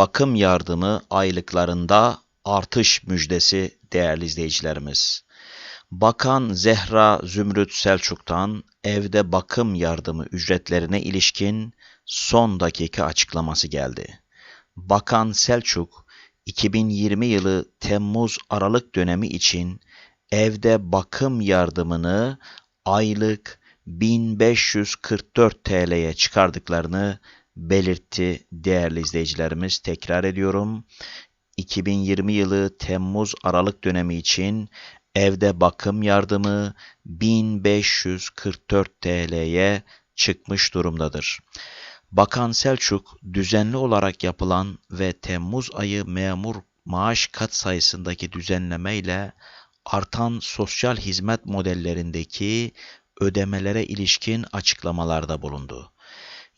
bakım yardımı aylıklarında artış müjdesi değerli izleyicilerimiz. Bakan Zehra Zümrüt Selçuk'tan evde bakım yardımı ücretlerine ilişkin son dakika açıklaması geldi. Bakan Selçuk, 2020 yılı Temmuz-Aralık dönemi için evde bakım yardımını aylık 1544 TL'ye çıkardıklarını belirtti değerli izleyicilerimiz. Tekrar ediyorum. 2020 yılı Temmuz-Aralık dönemi için evde bakım yardımı 1544 TL'ye çıkmış durumdadır. Bakan Selçuk düzenli olarak yapılan ve Temmuz ayı memur maaş kat sayısındaki düzenleme ile artan sosyal hizmet modellerindeki ödemelere ilişkin açıklamalarda bulundu.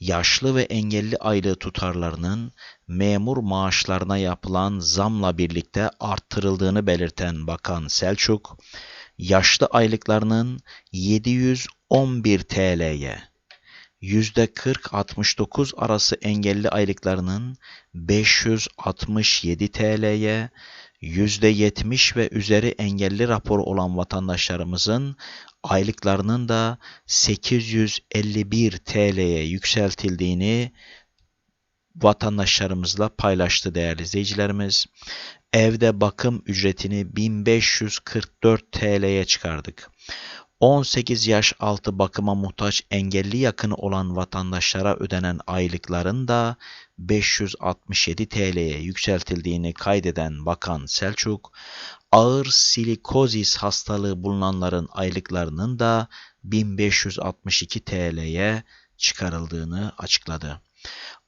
Yaşlı ve engelli aylığı tutarlarının memur maaşlarına yapılan zamla birlikte arttırıldığını belirten Bakan Selçuk, yaşlı aylıklarının 711 TL'ye, %40-69 arası engelli aylıklarının 567 TL'ye, %70 ve üzeri engelli raporu olan vatandaşlarımızın aylıklarının da 851 TL'ye yükseltildiğini vatandaşlarımızla paylaştı değerli izleyicilerimiz. Evde bakım ücretini 1544 TL'ye çıkardık. 18 yaş altı bakıma muhtaç engelli yakını olan vatandaşlara ödenen aylıkların da 567 TL'ye yükseltildiğini kaydeden Bakan Selçuk, ağır silikozis hastalığı bulunanların aylıklarının da 1562 TL'ye çıkarıldığını açıkladı.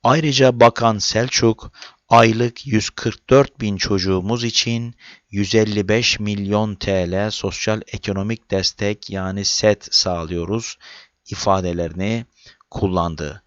Ayrıca Bakan Selçuk, aylık 144 bin çocuğumuz için 155 milyon TL sosyal ekonomik destek yani SET sağlıyoruz ifadelerini kullandı.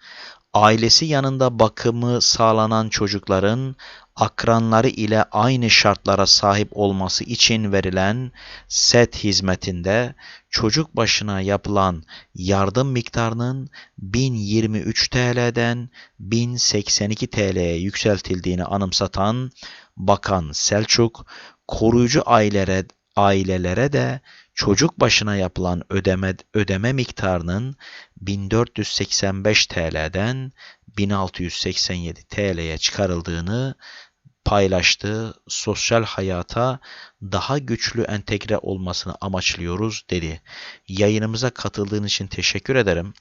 Ailesi yanında bakımı sağlanan çocukların akranları ile aynı şartlara sahip olması için verilen SET hizmetinde çocuk başına yapılan yardım miktarının 1023 TL'den 1082 TL'ye yükseltildiğini anımsatan Bakan Selçuk, koruyucu ailelere, ailelere de çocuk başına yapılan ödeme, ödeme miktarının 1485 TL'den 1687 TL'ye çıkarıldığını paylaştığı sosyal hayata daha güçlü entegre olmasını amaçlıyoruz dedi. Yayınımıza katıldığın için teşekkür ederim.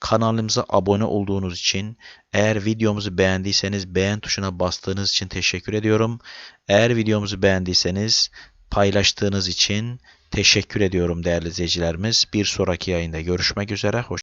Kanalımıza abone olduğunuz için, eğer videomuzu beğendiyseniz beğen tuşuna bastığınız için teşekkür ediyorum. Eğer videomuzu beğendiyseniz paylaştığınız için teşekkür ediyorum değerli izleyicilerimiz. Bir sonraki yayında görüşmek üzere. Hoş